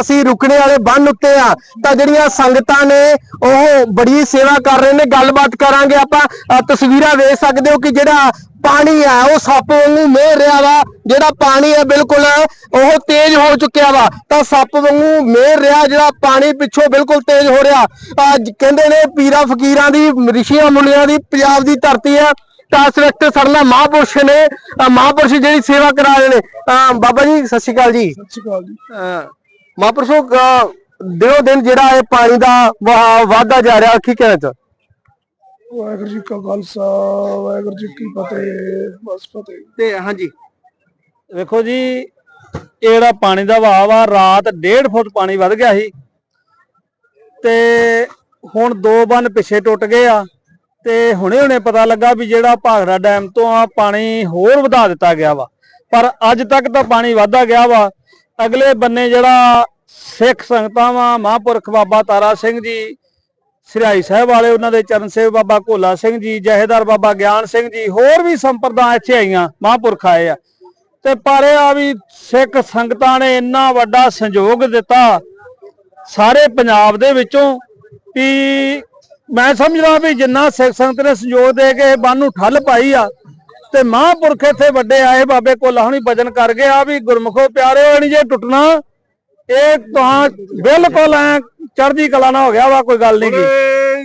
ਅਸੀਂ ਰੁਕਣੇ ਵਾਲੇ ਬੰਨ ਉੱਤੇ ਆ ਤਾਂ ਜਿਹੜੀਆਂ ਸੰਗਤਾਂ ਨੇ ਉਹ ਬੜੀ ਸੇਵਾ ਕਰ ਰਹੇ ਨੇ ਗੱਲਬਾਤ ਕਰਾਂਗੇ ਆਪਾਂ। ਤਸਵੀਰਾਂ ਵੇਖ ਸਕਦੇ ਹੋ ਕਿ ਜਿਹੜਾ ਪਾਣੀ ਆ ਉਹ ਸੱਪ ਵਾਂਗੂ ਮੇਰ ਰਿਹਾ ਵਾ ਜਿਹੜਾ ਪਾਣੀ ਹੈ ਬਿਲਕੁਲ ਉਹ ਤੇਜ਼ ਹੋ ਚੁੱਕਿਆ ਵਾ। ਤਾਂ ਸੱਪ ਵਾਂਗੂ ਮੇਰ ਰਿਹਾ ਜਿਹੜਾ ਪਾਣੀ ਪਿੱਛੋਂ ਬਿਲਕੁਲ ਤੇਜ਼ ਹੋ ਰਿਹਾ। ਅੱਜ ਕਹਿੰਦੇ ਨੇ ਪੀਰਾਂ ਫਕੀਰਾਂ ਦੀ ਰਿਸ਼ੀਆਂ ਮੁਨੀਆਂ ਦੀ ਪੰਜਾਬ ਦੀ ਧਰਤੀ ਹੈ ਤਾਂ ਇਸ ਵਕਤ ਸਰਨਾ ਮਹਾਂਪੁਰਸ਼ ਨੇ ਮਹਾਂਪੁਰਸ਼ ਜਿਹੜੀ ਸੇਵਾ ਕਰਾ ਰਹੇ ਨੇ। ਬਾਬਾ ਜੀ ਸਤਿ ਸ਼੍ਰੀ ਅਕਾਲ ਜੀ। ਸਤਿ ਸ਼੍ਰੀ ਅਕਾਲ ਜੀ। ਮਹਾਂਪੁਰਸ਼ੋ ਅ, ਦਿਨੋ ਦਿਨ ਜਿਹੜਾ ਇਹ ਪਾਣੀ ਦਾ ਵਹਾਅ ਵਧਦਾ ਜਾ ਰਿਹਾ ਕੀ ਕਹਿਣਾ ਚਾਹ ਵਾਹਿਗੁਰੂ ਜੀ ਕਾ ਖਾਲਸਾ ਵਾਹਿਗੁਰੂ ਜੀ ਕੀ ਫਤਿਹ ਬਸ ਫਤਿਹ। ਤੇ ਹਾਂਜੀ। ਵੇਖੋ ਜੀ ਇਹ ਜਿਹੜਾ ਪਾਣੀ ਦਾ ਵਹਾਅ ਵਾ ਰਾਤ 1.5 ਫੁੱਟ ਪਾਣੀ ਵੱਧ ਗਿਆ ਸੀ। ਤੇ ਹੁਣ ਦੋ ਬੰਨ ਪਿੱਛੇ ਟੁੱਟ ਗਏ ਆ। ਤੇ ਹੁਣੇ ਹੁਣੇ ਪਤਾ ਲੱਗਾ ਵੀ ਜਿਹੜਾ ਭਾਖੜਾ ਡੈਮ ਤੋਂ ਆ ਪਾਣੀ ਹੋਰ ਵਧਾ ਦਿੱਤਾ ਗਿਆ ਵਾ। ਪਰ ਅੱਜ ਤੱਕ ਤਾਂ ਪਾਣੀ ਵਧਦਾ ਗਿਆ ਵਾ। ਅਗਲੇ ਬੰਨੇ ਜਿਹੜਾ ਸਿੱਖ ਸੰਗਤਾਂ ਵਾ ਮਹਾਂਪੁਰਖ ਬਾਬਾ ਤਾਰਾ ਸਿੰਘ ਜੀ ਸ੍ਰੀਹਾਈ ਸਾਹਿਬ ਵਾਲੇ ਉਹਨਾਂ ਦੇ ਚਰਨ ਸੇਵ ਬਾਬਾ ਭੋਲਾ ਸਿੰਘ ਜੀ, ਜਹੇਦਾਰ ਬਾਬਾ ਗਿਆਨ ਸਿੰਘ ਜੀ, ਹੋਰ ਵੀ ਸੰਪਰਦਾ ਇੱਥੇ ਆਈਆਂ, ਮਹਾਂਪੁਰਖ ਆਏ ਆ। ਤੇ ਪਰ ਇਹ ਆ ਵੀ ਸਿੱਖ ਸੰਗਤਾਂ ਨੇ ਇੰਨਾ ਵੱਡਾ ਸੰਯੋਗ ਦਿੱਤਾ ਸਾਰੇ ਪੰਜਾਬ ਦੇ ਵਿੱਚੋਂ ਵੀ ਮੈਂ ਸਮਝਦਾ ਵੀ ਜਿੰਨਾ ਸਿੱਖ ਸੰਗਤ ਨੇ ਸੰਯੋਗ ਦੇ ਕੇ ਇਹ ਬੰਨ ਨੂੰ ਠੱਲ ਪਾਈ ਆ, ਤੇ ਮਹਾਂਪੁਰਖ ਇੱਥੇ ਵੱਡੇ ਆਏ ਬਾਬੇ ਕੋਲਾ, ਹੁਣੀ ਭਜਨ ਕਰ ਗਏ ਆ ਵੀ ਗੁਰਮੁਖੋ ਪਿਆਰੇ ਹੋਣੀ ਜੇ ਟੁੱਟਣਾ ਇਹ ਤਾਂ ਬਿਲਕੁਲ ਐ ਚੜ੍ਹਦੀ ਕਲਾ ਨਾ ਹੋ ਗਿਆ ਵਾ ਕੋਈ ਗੱਲ ਨਹੀਂ ਇਹ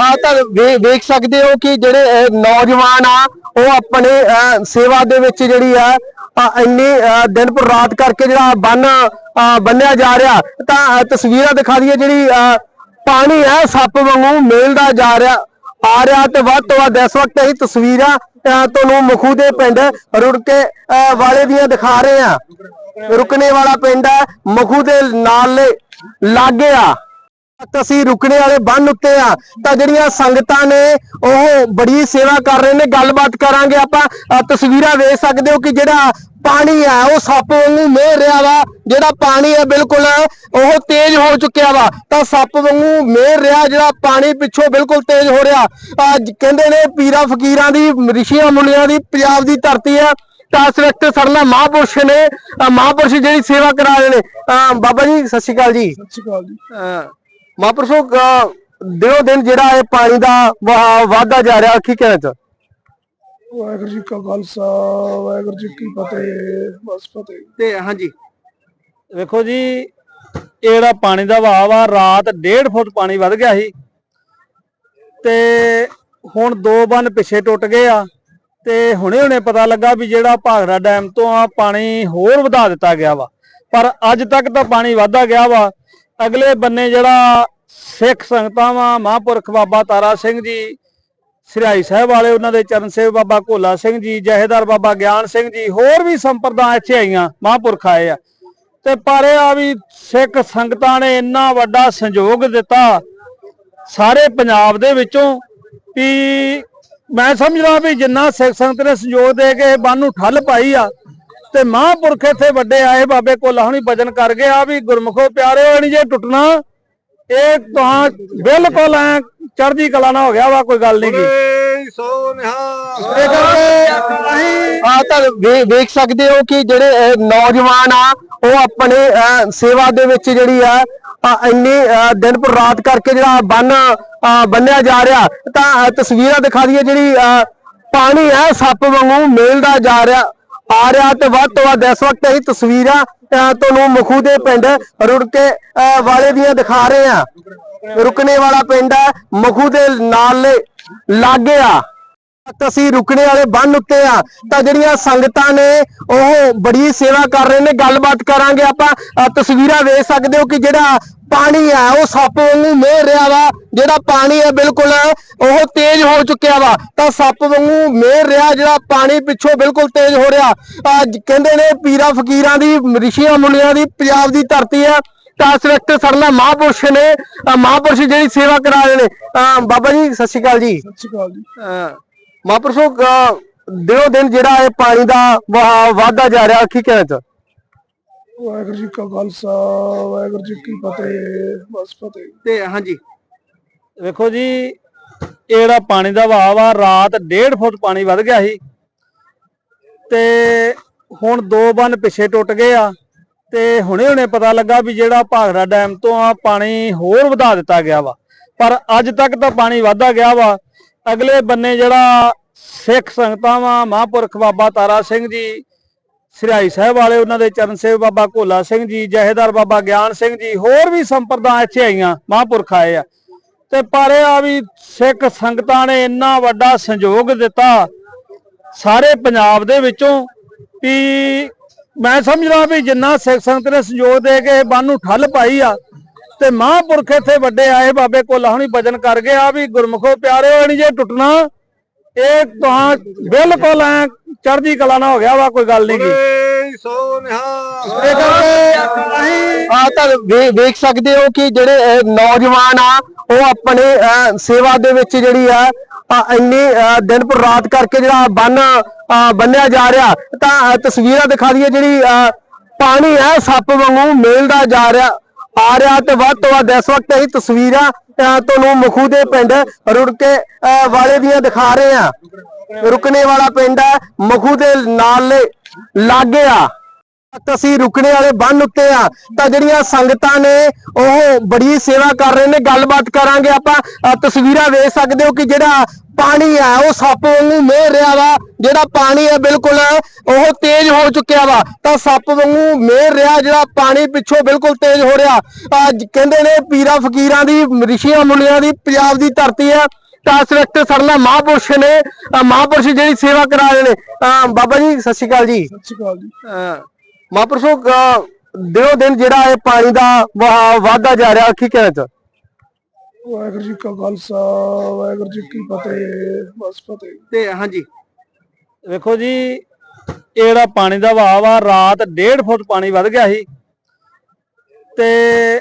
ਆ ਤਾਂ ਵੇ- ਵੇਖ ਸਕਦੇ ਹੋ ਕਿ ਜਿਹੜੇ ਨੌਜਵਾਨ ਆ ਉਹ ਆਪਣੇ ਸੇਵਾ ਦੇ ਵਿੱਚ ਜਿਹੜੀ ਆ ਇੰਨੀ ਦਿਨ ਪਰ ਰਾਤ ਕਰਕੇ ਜਿਹੜਾ ਬੰਨ ਬੰਨਿਆ ਜਾ ਰਿਹਾ ਤਾਂ ਤਸਵੀਰਾਂ ਦਿਖਾ ਦਈਏ ਜਿਹੜੀ ਪਾਣੀ ਹੈ ਸੱਪ ਵਾਂਗੂ ਮੇਲਦਾ ਜਾ ਰਿਹਾ ਆ ਰਿਹਾ ਤੇ ਵੱਧ ਤੋਂ ਵੱਧ ਇਸ ਵਕਤ ਅਸੀਂ ਤਸਵੀਰਾਂ ਤੁਹਾਨੂੰ ਮਖੂ ਦੇ ਪਿੰਡ ਰੁੜਕੇ ਵਾਲੇ ਦੀਆਂ ਦਿਖਾ ਰਹੇ ਆ ਰੁਕਣੇ ਵਾਲਾ ਪਿੰਡ ਹੈ, ਮਖੂ ਦੇ ਨਾਲ ਲਾਗੇ ਆ। ਅਸੀਂ ਰੁਕਣੇ ਵਾਲੇ ਬੰਨ ਉੱਤੇ ਆ। ਤਾਂ ਜਿਹੜੀਆਂ ਸੰਗਤਾਂ ਨੇ, ਉਹ ਬੜੀ ਸੇਵਾ ਕਰ ਰਹੇ ਨੇ। ਗੱਲਬਾਤ ਕਰਾਂਗੇ ਆਪਾਂ। ਤਸਵੀਰਾਂ ਵੇਖ ਸਕਦੇ ਹੋ ਕਿ ਜਿਹੜਾ ਪਾਣੀ ਆ ਉਹ ਸੱਪ ਵਾਂਗੂ ਮੇਰ ਰਿਹਾ ਵਾ ਜਿਹੜਾ ਪਾਣੀ ਹੈ ਬਿਲਕੁਲ ਉਹ ਤੇਜ਼ ਹੋ ਚੁੱਕਿਆ ਵਾ। ਤਾਂ ਸੱਪ ਵਾਂਗੂ ਮੇਰ ਰਿਹਾ ਜਿਹੜਾ ਪਾਣੀ ਪਿੱਛੋਂ ਬਿਲਕੁਲ ਤੇਜ਼ ਹੋ ਰਿਹਾ। ਅੱਜ ਕਹਿੰਦੇ ਨੇ ਪੀਰਾਂ ਫਕੀਰਾਂ ਦੀ ਰਿਸ਼ੀਆਂ ਮੁਨੀਆਂ ਦੀ ਪੰਜਾਬ ਦੀ ਧਰਤੀ ਹੈ ਤਾਂ ਇਸ ਵਕਤ ਸਰਨਾ ਮਹਾਂਪੁਰਸ਼ ਨੇ ਮਹਾਂਪੁਰਸ਼ ਜਿਹੜੀ ਸੇਵਾ ਕਰਾ ਰਹੇ ਨੇ। ਬਾਬਾ ਜੀ ਸਤਿ ਸ਼੍ਰੀ ਅਕਾਲ ਜੀ। ਸਤਿ ਸ਼੍ਰੀ ਅਕਾਲ ਜੀ। ਮਹਾਂਪੁਰਸ਼ੋ ਦਿਨੋ ਦਿਨ ਜਿਹੜਾ ਇਹ ਪਾਣੀ ਦਾ ਵਧਦਾ ਜਾ ਰਿਹਾ ਕੀ ਕਹਿਣਾ ਚਾਹ ਵਾਹਿਗੁਰੂ ਜੀ ਕਾ ਖਾਲਸਾ, ਵਾਹਿਗੁਰੂ ਜੀ ਕੀ ਫਤਿਹ, ਬਸ ਫਤਿਹ। ਤੇ ਹਾਂਜੀ, ਵੇਖੋ ਜੀ, ਇਹ ਜਿਹੜਾ ਪਾਣੀ ਦਾ ਵਹਾਅ ਵਾ, ਰਾਤ 1.5 ਫੁੱਟ ਪਾਣੀ ਵੱਧ ਗਿਆ ਸੀ। ਤੇ ਹੁਣ ਦੋ ਬੰਨ ਪਿੱਛੇ ਟੁੱਟ ਗਏ ਆ, ਤੇ ਹੁਣੇ ਹੁਣੇ ਪਤਾ ਲੱਗਾ ਵੀ ਜਿਹੜਾ ਭਾਖੜਾ ਡੈਮ ਤੋਂ ਆ ਪਾਣੀ ਹੋਰ ਵਧਾ ਦਿੱਤਾ ਗਿਆ ਵਾ। ਪਰ ਅੱਜ ਤੱਕ ਤਾਂ ਪਾਣੀ ਵਧਦਾ ਗਿਆ ਵਾ। ਅਗਲੇ ਬੰਨੇ ਜਿਹੜਾ ਸਿੱਖ ਸੰਗਤਾਂ ਵਾ, ਮਹਾਂਪੁਰਖ ਬਾਬਾ ਤਾਰਾ ਸਿੰਘ ਜੀ ਸ੍ਰੀਹਾਈ ਸਾਹਿਬ ਵਾਲੇ, ਉਹਨਾਂ ਦੇ ਚਰਨ ਸੇਵ ਬਾਬਾ ਭੋਲਾ ਸਿੰਘ ਜੀ, ਜਹੇਦਾਰ ਬਾਬਾ ਗਿਆਨ ਸਿੰਘ ਜੀ, ਹੋਰ ਵੀ ਸੰਪਰਦਾ ਇੱਥੇ ਆਈਆਂ, ਮਹਾਂਪੁਰਖ ਆਏ ਆ। ਤੇ ਪਰ ਇਹ ਆ ਵੀ ਸਿੱਖ ਸੰਗਤਾਂ ਨੇ ਇੰਨਾ ਵੱਡਾ ਸੰਯੋਗ ਦਿੱਤਾ ਸਾਰੇ ਪੰਜਾਬ ਦੇ ਵਿੱਚੋਂ ਵੀ ਮੈਂ ਸਮਝਦਾ ਵੀ ਜਿੰਨਾ ਸਿੱਖ ਸੰਗਤ ਨੇ ਸੰਯੋਗ ਦੇ ਕੇ ਇਹ ਬੰਨ ਨੂੰ ਠੱਲ ਪਾਈ ਆ, ਤੇ ਮਹਾਂਪੁਰਖ ਇੱਥੇ ਵੱਡੇ ਆਏ, ਬਾਬੇ ਕੋਲਾ ਹੁਣੀ ਭਜਨ ਕਰ ਗਏ, ਆ ਵੀ ਗੁਰਮੁਖੋ ਪਿਆਰੇ ਨਹੀਂ ਜੇ ਟੁੱਟਣਾ ਇਹ ਤਾਂ ਬਿਲਕੁਲ ਐ ਚੜ੍ਹਦੀ ਕਲਾ ਨਾ ਹੋ ਗਿਆ ਵਾ ਕੋਈ ਗੱਲ ਨਹੀਂ ਕਰਕੇ ਅਸੀਂ ਆ ਤਾਂ ਵੇਖ ਸਕਦੇ ਹੋ ਕਿ ਜਿਹੜੇ ਨੌਜਵਾਨ ਆ ਉਹ ਆਪਣੇ ਸੇਵਾ ਦੇ ਵਿੱਚ ਜਿਹੜੀ ਆ ਇੰਨੀ ਦਿਨ ਪਰ ਰਾਤ ਕਰਕੇ ਜਿਹੜਾ ਬੰਨ ਬੰਨਿਆ ਜਾ ਰਿਹਾ ਤਾਂ ਤਸਵੀਰਾਂ ਦਿਖਾ ਦਈਏ ਜਿਹੜੀ ਪਾਣੀ ਹੈ ਸੱਪ ਵਾਂਗੂ ਮੇਲਦਾ ਜਾ ਰਿਹਾ। ਆ ਰਿਹਾ ਤੇ ਵੱਧ ਤੋਂ ਵੱਧ ਇਸ ਵਕਤ ਅਸੀਂ ਤਸਵੀਰਾਂ ਤੁਹਾਨੂੰ ਮਖੂ ਦੇ ਪਿੰਡ ਰੁੜਕੇ ਵਾਲੇ ਦੀਆਂ ਦਿਖਾ ਰਹੇ ਆ ਰੁਕਣੇ ਵਾਲਾ ਪਿੰਡ ਹੈ ਮਖੂ ਦੇ ਨਾਲ ਲਾਗੇ ਆ। ਅਸੀਂ ਰੁਕਣੇ ਵਾਲੇ ਬੰਨ ਉੱਤੇ ਆ, ਤਾਂ ਜਿਹੜੀਆਂ ਸੰਗਤਾਂ ਨੇ ਉਹ ਬੜੀ ਸੇਵਾ ਕਰ ਰਹੇ ਨੇ। ਗੱਲਬਾਤ ਕਰਾਂਗੇ ਆਪਾਂ ਤਸਵੀਰਾਂ ਵੇਖ ਸਕਦੇ ਹੋ ਕਿ ਜਿਹੜਾ ਪਾਣੀ ਆ ਉਹ ਸੱਪ ਵਾਂਗੂ ਮੇਰ ਰਿਹਾ ਵਾ ਜਿਹੜਾ ਪਾਣੀ ਹੈ ਬਿਲਕੁਲ ਉਹ ਤੇਜ਼ ਹੋ ਚੁੱਕਿਆ ਵਾ ਤਾਂ ਸੱਪ ਵਾਂਗੂ ਮੇਰ ਰਿਹਾ ਜਿਹੜਾ ਪਾਣੀ ਪਿੱਛੋਂ ਬਿਲਕੁਲ ਤੇਜ਼ ਹੋ ਰਿਹਾ। ਅੱਜ ਕਹਿੰਦੇ ਨੇ ਪੀਰਾਂ ਫਕੀਰਾਂ ਦੀ ਰਿਸ਼ੀਆਂ ਮੁਨੀਆਂ ਦੀ ਪੰਜਾਬ ਦੀ ਧਰਤੀ ਹੈ ਤਾਂ ਇਸ ਵਕਤ ਸਰਨਾ ਮਹਾਂਪੁਰਸ਼ ਨੇ ਮਹਾਂਪੁਰਸ਼ ਜਿਹੜੀ ਸੇਵਾ ਕਰਾ ਰਹੇ ਨੇ। ਬਾਬਾ ਜੀ ਸਤਿ ਸ਼੍ਰੀ ਅਕਾਲ ਜੀ। ਸਤਿ ਸ਼੍ਰੀ ਅਕਾਲ ਜੀ। ਮਹਾਂਪੁਰਸ਼ੋ ਦਿਨੋ ਦਿਨ ਜਿਹੜਾ ਇਹ ਪਾਣੀ ਦਾ ਵਧਦਾ ਜਾ ਰਿਹਾ ਕੀ ਕਹਿਣਾ ਚਾਹ ਵਾਹਿਗੁਰੂ ਜੀ ਕਾ ਖਾਲਸਾ, ਵਾਹਿਗੁਰੂ ਜੀ ਕੀ ਫਤਿਹ, ਬਸ ਫਤਿਹ। ਤੇ ਹਾਂਜੀ, ਵੇਖੋ ਜੀ, ਇਹ ਜਿਹੜਾ ਪਾਣੀ ਦਾ ਵਹਾਅ ਵਾ, ਰਾਤ 1.5 ਫੁੱਟ ਪਾਣੀ ਵੱਧ ਗਿਆ ਸੀ। ਤੇ ਹੁਣ ਦੋ ਬੰਨ ਪਿੱਛੇ ਟੁੱਟ ਗਏ ਆ, ਤੇ ਹੁਣੇ ਹੁਣੇ ਪਤਾ ਲੱਗਾ ਵੀ ਜਿਹੜਾ ਭਾਗੜਾ ਡੈਮ ਤੋਂ ਆ ਪਾਣੀ ਹੋਰ ਵਧਾ ਦਿੱਤਾ ਗਿਆ ਵਾ। ਪਰ ਅੱਜ ਤੱਕ ਤਾਂ ਪਾਣੀ ਵਧਦਾ ਗਿਆ ਵਾ। ਅਗਲੇ ਬੰਨੇ ਜਿਹੜਾ ਸਿੱਖ ਸੰਗਤਾਂ ਵਾ, ਮਹਾਂਪੁਰਖ ਬਾਬਾ ਤਾਰਾ ਸਿੰਘ ਜੀ ਸ੍ਰੀਹਾਈ ਸਾਹਿਬ ਵਾਲੇ, ਉਹਨਾਂ ਦੇ ਚਰਨ ਸੇਵ ਬਾਬਾ ਭੋਲਾ ਸਿੰਘ ਜੀ, ਜਹੇਦਾਰ ਬਾਬਾ ਗਿਆਨ ਸਿੰਘ ਜੀ, ਹੋਰ ਵੀ ਸੰਪਰਦਾ ਇੱਥੇ ਆਈਆਂ, ਮਹਾਂਪੁਰਖ ਆਏ ਆ। ਤੇ ਪਰ ਇਹ ਆ ਵੀ ਸਿੱਖ ਸੰਗਤਾਂ ਨੇ ਇੰਨਾ ਵੱਡਾ ਸੰਯੋਗ ਦਿੱਤਾ ਸਾਰੇ ਪੰਜਾਬ ਦੇ ਵਿੱਚੋਂ ਵੀ ਮੈਂ ਸਮਝਦਾ ਵੀ ਜਿੰਨਾ ਸਿੱਖ ਸੰਗਤ ਨੇ ਸੰਯੋਗ ਦੇ ਕੇ ਇਹ ਬੰਨ ਨੂੰ ਠੱਲ ਪਾਈ ਆ, ਤੇ ਮਹਾਂਪੁਰਖ ਇੱਥੇ ਵੱਡੇ ਆਏ, ਬਾਬੇ ਕੋਲਾ ਹੁਣੀ ਭਜਨ ਕਰ ਗਏ, ਆ ਵੀ ਗੁਰਮੁਖੋ ਪਿਆਰੇ ਨਹੀਂ ਜੇ ਟੁੱਟਣਾ ਇਹ ਤਾਂ ਬਿਲਕੁਲ ਐ ਚੜ੍ਹਦੀ ਕਲਾ ਨਾ ਹੋ ਗਿਆ ਵਾ ਕੋਈ ਗੱਲ ਨਹੀਂ ਗੀ ਇਹ ਕਰਕੇ ਅਸੀਂ ਆ ਤਾਂ ਵੇ- ਵੇਖ ਸਕਦੇ ਹੋ ਕਿ ਜਿਹੜੇ ਨੌਜਵਾਨ ਆ ਉਹ ਆਪਣੇ ਅਹ, ਸੇਵਾ ਦੇ ਵਿੱਚ ਜਿਹੜੀ ਆ ਅਹ, ਇੰਨੀ ਅਹ, ਦਿਨ ਪਰ ਰਾਤ ਕਰਕੇ ਜਿਹੜਾ ਬੰਨ ਅਹ, ਬੰਨਿਆ ਜਾ ਰਿਹਾ ਤਾਂ ਅਹ, ਤਸਵੀਰਾਂ ਦਿਖਾ ਦਈਏ ਜਿਹੜੀ ਅਹ, ਪਾਣੀ ਹੈ ਸੱਪ ਵਾਂਗੂ ਮੇਲਦਾ ਜਾ ਰਿਹਾ। ਆ ਰਿਹਾ ਤੇ ਵੱਧ ਤੋਂ ਵੱਧ ਇਸ ਵਕਤ ਇਹ ਤਸਵੀਰਾਂ ਤੁਹਾਨੂੰ ਮਖੂ ਦੇ ਪਿੰਡ ਰੁੜਕੇ ਵਾਲੇ ਦੀਆਂ ਦਿਖਾ ਰਹੇ ਆ ਰੁਕਣੇ ਵਾਲਾ ਪਿੰਡ ਹੈ, ਮਖੂ ਦੇ ਨਾਲ ਲਾਗੇ ਆ। ਅਸੀਂ ਰੁਕਣੇ ਵਾਲੇ ਬੰਨ ਉੱਤੇ ਆ, ਤਾਂ ਜਿਹੜੀਆਂ ਸੰਗਤਾਂ ਨੇ, ਉਹ ਬੜੀ ਸੇਵਾ ਕਰ ਰਹੇ ਨੇ, ਗੱਲਬਾਤ ਕਰਾਂਗੇ ਆਪਾਂ। ਤਸਵੀਰਾਂ ਵੇਖ ਸਕਦੇ ਹੋ ਕਿ ਜਿਹੜਾ ਪਾਣੀ ਆ, ਉਹ ਸੱਪ ਵਾਂਗੂ ਮੇਰ ਰਿਹਾ ਵਾ, ਜਿਹੜਾ ਪਾਣੀ ਹੈ ਬਿਲਕੁਲ ਉਹ ਤੇਜ਼ ਹੋ ਚੁੱਕਿਆ ਵਾ ਤਾਂ ਸੱਪ ਵਾਂਗੂ ਮੇਰ ਰਿਹਾ ਜਿਹੜਾ ਪਾਣੀ ਪਿੱਛੋਂ ਬਿਲਕੁਲ ਤੇਜ਼ ਹੋ ਰਿਹਾ। ਅੱਜ ਕਹਿੰਦੇ ਨੇ ਪੀਰਾ ਫਕੀਰਾਂ ਦੀ ਰਿਸ਼ੀਆਂ ਮੁਨੀਆਂ ਦੀ ਪੰਜਾਬ ਦੀ ਧਰਤੀ ਹੈ ਤਾਂ ਇਸ ਵਕਤ ਸਰਲਾ ਮਹਾਂਪੁਰਸ਼ ਨੇ ਮਹਾਂਪੁਰਸ਼ ਜਿਹੜੀ ਸੇਵਾ ਕਰਾ ਰਹੇ ਨੇ। ਬਾਬਾ ਜੀ ਸਤਿ ਸ਼੍ਰੀ ਅਕਾਲ ਜੀ। ਸਤਿ ਸ਼੍ਰੀ ਅਕਾਲ ਜੀ। ਮਹਾਂਪੁਰਸ਼ੋ ਦਿਨੋ ਦਿਨ ਜਿਹੜਾ ਇਹ ਪਾਣੀ ਦਾ ਵਧਦਾ ਜਾ ਰਿਹਾ ਕੀ ਕਹਿਣਾ ਚਾਹ ਵਾਹਿਗੁਰੂ ਜੀ ਕਾ ਖਾਲਸਾ ਵਾਹਿਗੁਰੂ ਜੀ ਕੀ ਫਤਿਹ ਬਸ ਫਤਿਹ। ਤੇ ਹਾਂਜੀ। ਵੇਖੋ ਜੀ ਇਹ ਜਿਹੜਾ ਪਾਣੀ ਦਾ ਵਹਾਅ ਆ ਰਾਤ 1.5 ਫੁੱਟ ਪਾਣੀ ਵੱਧ ਗਿਆ ਸੀ। ਤੇ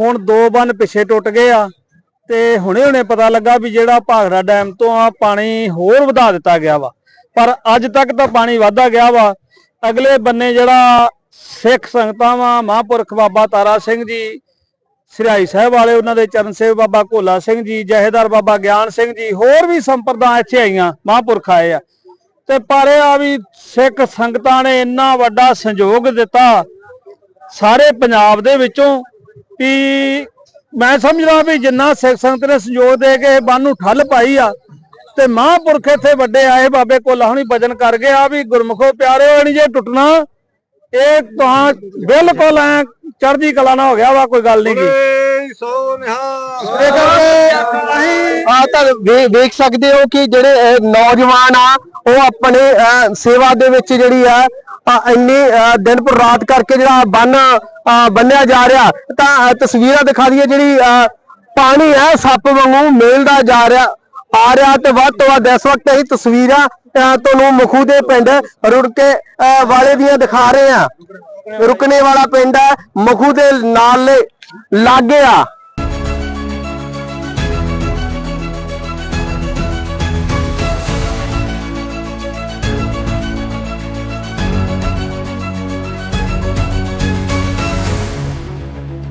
ਹੁਣ ਦੋ ਬੰਨ ਪਿੱਛੇ ਟੁੱਟ ਗਏ ਆ। ਤੇ ਹੁਣੇ ਹੁਣੇ ਪਤਾ ਲੱਗਾ ਵੀ ਜਿਹੜਾ ਭਾਗੜਾ ਡੈਮ ਤੋਂ ਆ ਪਾਣੀ ਹੋਰ ਵਧਾ ਦਿੱਤਾ ਗਿਆ ਵਾ। ਪਰ ਅੱਜ ਤੱਕ ਤਾਂ ਪਾਣੀ ਵਧਦਾ ਗਿਆ ਵਾ। ਅਗਲੇ ਬੰਨੇ ਜਿਹੜਾ ਸਿੱਖ ਸੰਗਤਾਂ ਵਾ, ਮਹਾਂਪੁਰਖ ਬਾਬਾ ਤਾਰਾ ਸਿੰਘ ਜੀ ਸ੍ਰੀਹਾਈ ਸਾਹਿਬ ਵਾਲੇ, ਉਹਨਾਂ ਦੇ ਚਰਨ ਸੇਵ ਬਾਬਾ ਭੋਲਾ ਸਿੰਘ ਜੀ, ਜਹੇਦਾਰ ਬਾਬਾ ਗਿਆਨ ਸਿੰਘ ਜੀ, ਹੋਰ ਵੀ ਸੰਪਰਦਾ ਇੱਥੇ ਆਈਆਂ, ਮਹਾਂਪੁਰਖ ਆਏ ਆ। ਤੇ ਪਰ ਇਹ ਆ ਵੀ ਸਿੱਖ ਸੰਗਤਾਂ ਨੇ ਇੰਨਾ ਵੱਡਾ ਸੰਯੋਗ ਦਿੱਤਾ ਸਾਰੇ ਪੰਜਾਬ ਦੇ ਵਿੱਚੋਂ ਵੀ ਮੈਂ ਸਮਝਦਾ ਵੀ ਜਿੰਨਾ ਸਿੱਖ ਸੰਗਤ ਨੇ ਸੰਯੋਗ ਦੇ ਕੇ ਇਹ ਬੰਨ ਨੂੰ ਠੱਲ ਪਾਈ ਆ ਤੇ ਮਹਾਂਪੁਰਖ ਇੱਥੇ ਵੱਡੇ ਆਏ ਬਾਬੇ ਕੋਲਾ ਹੁਣੀ ਭਜਨ ਕਰ ਗਏ ਆ ਵੀ ਗੁਰਮੁਖੋ ਪਿਆਰਿਓ ਨਹੀਂ ਜੇ ਟੁੱਟਣਾ, ਇਹ ਤਾਂ ਬਿਲਕੁਲ ਐ ਚੜ੍ਹਦੀ ਕਲਾ ਨਾ ਹੋ ਗਿਆ ਵਾ, ਕੋਈ ਗੱਲ ਨਹੀਂ ਗੀ। ਆ ਤਾਂ ਵੇਖ ਸਕਦੇ ਹੋ ਕਿ ਜਿਹੜੇ ਨੌਜਵਾਨ ਆ ਉਹ ਆਪਣੇ ਸੇਵਾ ਦੇ ਵਿੱਚ ਜਿਹੜੀ ਆ ਅਹ, ਇੰਨੀ ਦਿਨ ਪਰ ਰਾਤ ਕਰਕੇ ਜਿਹੜਾ ਬੰਨ ਬੰਨਿਆ ਜਾ ਰਿਹਾ ਤਾਂ ਤਸਵੀਰਾਂ ਦਿਖਾ ਦਈਏ ਜਿਹੜੀ ਪਾਣੀ ਹੈ ਸੱਪ ਵਾਂਗੂ ਮੇਲਦਾ ਜਾ ਰਿਹਾ ਆ ਰਿਹਾ ਤੇ ਵੱਧ ਤੋਂ ਵੱਧ ਇਸ ਵਕਤ ਇਹ ਤਸਵੀਰਾਂ ਤੁਹਾਨੂੰ ਮਖੂ ਦੇ ਪਿੰਡ ਰੁੜਕੇ ਅਹ, ਵਾਲੇ ਦੀਆਂ ਦਿਖਾ ਰਹੇ ਆ ਰੁਕਣੇ ਵਾਲਾ ਪਿੰਡ ਹੈ ਮਖੂ ਦੇ ਨਾਲ ਲਾਗੇ ਆ